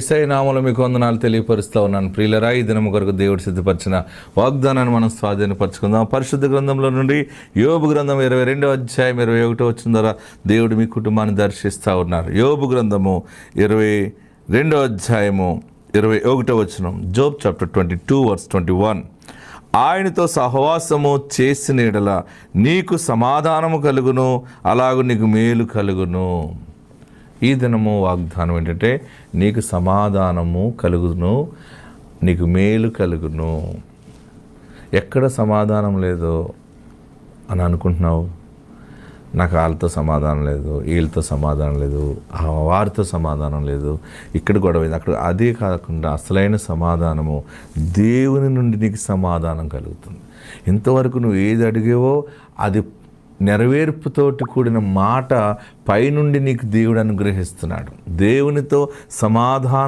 ఇసై నామలు మీకు వందనాలు తెలియపరుస్తూ ఉన్నాను. ప్రియులరా ఈ దినము కొరకు దేవుడు సిద్ధపరిచిన వాగ్దానాన్ని మనం స్వాధీనపరచుకుందాం. పరిశుద్ధ గ్రంథంలో నుండి యోబు గ్రంథం ఇరవై రెండో అధ్యాయం ఇరవై ఒకటో వచ్చిన ద్వారా దేవుడు మీ కుటుంబాన్ని దర్శిస్తూ ఉన్నారు. యోబు గ్రంథము ఇరవై రెండో అధ్యాయము ఇరవై ఒకటో వచ్చిన Job chapter twenty two verse twenty one ఆయనతో సహవాసము చేసిన ఎడల నీకు సమాధానము కలుగును అలాగూ నీకు మేలు కలుగును. ఈ దినము వాగ్దానం ఏంటంటే నీకు సమాధానము కలుగును నీకు మేలు కలుగును. ఎక్కడ సమాధానం లేదో అని అనుకుంటున్నావు? నాకు వాళ్ళతో సమాధానం లేదు వీళ్ళతో సమాధానం లేదు ఆ వారితో సమాధానం లేదు ఇక్కడ గొడవ అయింది. అక్కడ అదే కాకుండా అసలైన సమాధానము దేవుని నుండి నీకు సమాధానం కలుగుతుంది. ఇంతవరకు నువ్వు ఏది అడిగావో అది నెరవేర్పుతోటి కూడిన మాట పైనుండి నీకు దేవుడు అనుగ్రహిస్తున్నాడు. దేవునితో సమాధానం